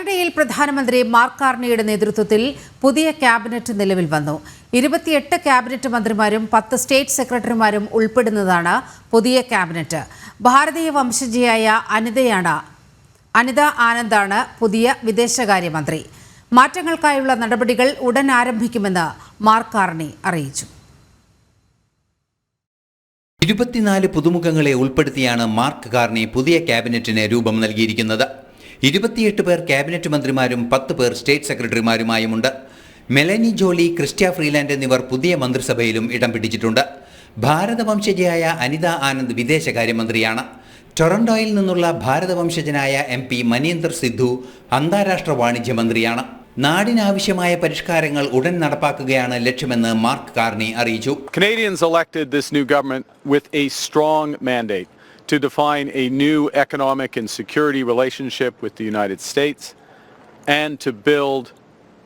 കാനഡയിൽ പ്രധാനമന്ത്രി മാർക്ക് കാർണിയുടെ നേതൃത്വത്തിൽ പുതിയ ക്യാബിനറ്റ് നിലവിൽ വന്നു. ഇരുപത്തിയെട്ട് ക്യാബിനറ്റ് മന്ത്രിമാരും പത്ത് സ്റ്റേറ്റ് സെക്രട്ടറിമാരും ഉൾപ്പെടുന്നതാണ് പുതിയ ക്യാബിനറ്റ്. ഭാരതീയ വംശജയായ അനിതയാണ് അനിത ആനന്ദാണ് പുതിയ വിദേശകാര്യമന്ത്രി. മാറ്റങ്ങൾക്കായുള്ള നടപടികൾ ഉടൻ ആരംഭിക്കുമെന്ന് മാർക്ക് കാർണി അറിയിച്ചു. ഇരുപത്തിനാല് പുതുമുഖങ്ങളെ ഉൾപ്പെടുത്തിയാണ് മാർക്ക് കാർണി പുതിയ ക്യാബിനറ്റിന് രൂപം നൽകിയിരിക്കുന്നത്. ഇരുപത്തിയെട്ട് പേർ ക്യാബിനറ്റ് മന്ത്രിമാരും പത്ത് പേർ സ്റ്റേറ്റ് സെക്രട്ടറിമാരുമായുമുണ്ട്. മെലനി ജോളി ക്രിസ്റ്റ്യ ഫ്രീലാൻഡ് എന്നിവർ പുതിയ മന്ത്രിസഭയിലും ഇടം പിടിച്ചിട്ടുണ്ട്. ഭാരതവംശജയായ അനിത ആനന്ദ് വിദേശകാര്യമന്ത്രിയാണ്. ടൊറന്റോയിൽ നിന്നുള്ള ഭാരതവംശജനായ എം പി മനീന്ദർ സിദ്ധു അന്താരാഷ്ട്ര വാണിജ്യ മന്ത്രിയാണ്. നാടിനാവശ്യമായ പരിഷ്കാരങ്ങൾ ഉടൻ നടപ്പാക്കുകയാണ് ലക്ഷ്യമെന്ന് മാർക്ക് കാർണി അറിയിച്ചു. Canadians elected this new government with a strong mandate. To define a new economic and security relationship with the United States and to build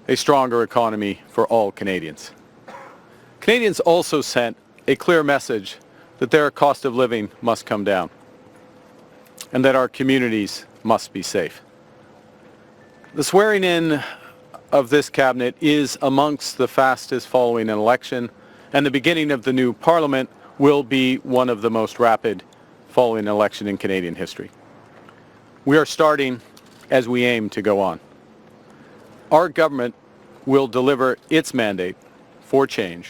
a stronger economy for all Canadians. Canadians also sent a clear message that their cost of living must come down and that our communities must be safe. The swearing in of this cabinet is amongst the fastest following an election, and the beginning of the new parliament will be one of the most rapid following an election in Canadian history. We are starting as we aim to go on. Our government will deliver its mandate for change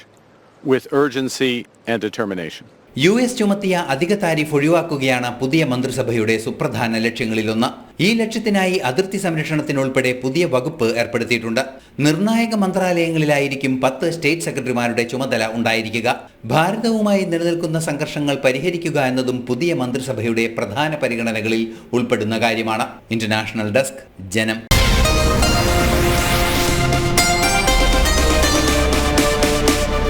with urgency and determination. U S ചുമത്തിയ അധിക tariff ഒഴിവാക്കുകയാണ് പുതിയ മന്ത്രിസഭയുടെ സുപ്രധാന ലക്ഷ്യങ്ങളിലൊന്ന് ഈ ലക്ഷ്യത്തിനായി അതിർത്തി സംരക്ഷണത്തിനുൾപ്പെടെ പുതിയ വകുപ്പ് ഏർപ്പെടുത്തിയിട്ടുണ്ട്. നിർണായക മന്ത്രാലയങ്ങളിലായിരിക്കും പത്ത് സ്റ്റേറ്റ് സെക്രട്ടറിമാരുടെ ചുമതല ഉണ്ടായിരിക്കുക. ഭാരതവുമായി നിലനിൽക്കുന്ന സംഘർഷങ്ങൾ പരിഹരിക്കുക എന്നതും പുതിയ മന്ത്രിസഭയുടെ പ്രധാന പരിഗണനകളിൽ ഉൾപ്പെടുന്ന കാര്യമാണ്. ഇന്റർനാഷണൽ ഡെസ്ക് ജനം.